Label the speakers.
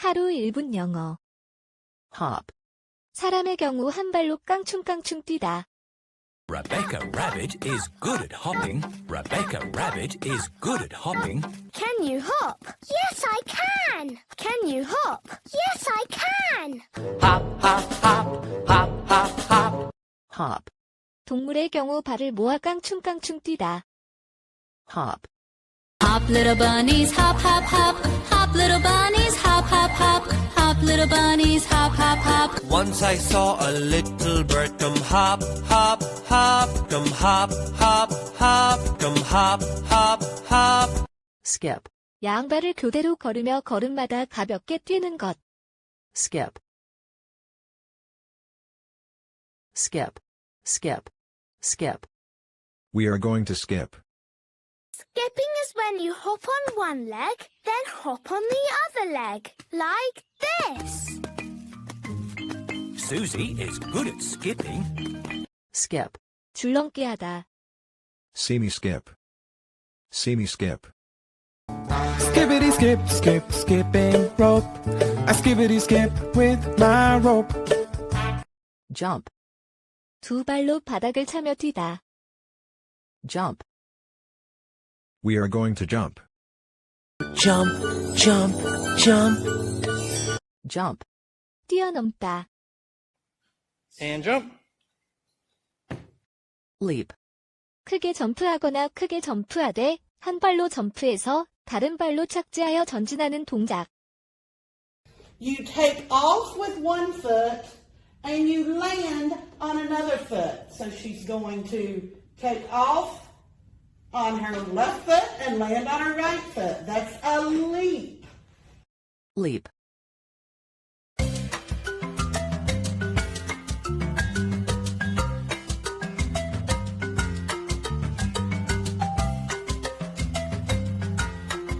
Speaker 1: 하루 1분 영어.
Speaker 2: hop,
Speaker 1: 사람의 경우 한 발로 깡충깡충 뛰다.
Speaker 3: Rebecca Rabbit is good at hopping. Rebecca Rabbit is good at hopping.
Speaker 4: Can you hop? Yes, I can. Can you hop? Yes, I can.
Speaker 2: hop, hop, hop, hop, hop, hop, hop,
Speaker 1: 동물의 경우 발을 모아 깡충깡충 뛰다.
Speaker 2: hop,
Speaker 5: Hop little bunnies, hop, hop, hop. Hop little little bunnies, hop, hop, hop.
Speaker 6: Once I saw a little bird come hop, hop, hop, come hop, hop, hop, come hop, hop, hop.
Speaker 2: skip,
Speaker 1: 양발을 교대로 걸으며 걸음마다 가볍게 뛰는 것.
Speaker 2: skip, skip, skip, skip,
Speaker 7: We are going to skip.
Speaker 4: Skipping is when you hop on one leg, then hop on the other leg. Like this.
Speaker 3: Susie is good at skipping.
Speaker 2: skip,
Speaker 1: 줄넘기 하다.
Speaker 7: See me skip. See me skip.
Speaker 8: Skippity skip, skip, skipping rope. I skippity skip with my rope.
Speaker 2: jump,
Speaker 1: 두 발로 바닥을 차며 뛰다.
Speaker 2: jump,
Speaker 7: We are going to jump.
Speaker 6: Jump, jump, jump.
Speaker 2: jump,
Speaker 1: 뛰어넘다.
Speaker 8: And jump.
Speaker 2: leap,
Speaker 1: 크게 점프하거나 크게 점프하되 한 발로 점프해서 다른 발로 착지하여 전진하는 동작.
Speaker 9: You take off with one foot and you land on another foot. So she's going to take off on her left foot and land on her right foot. That's a leap.
Speaker 2: leap,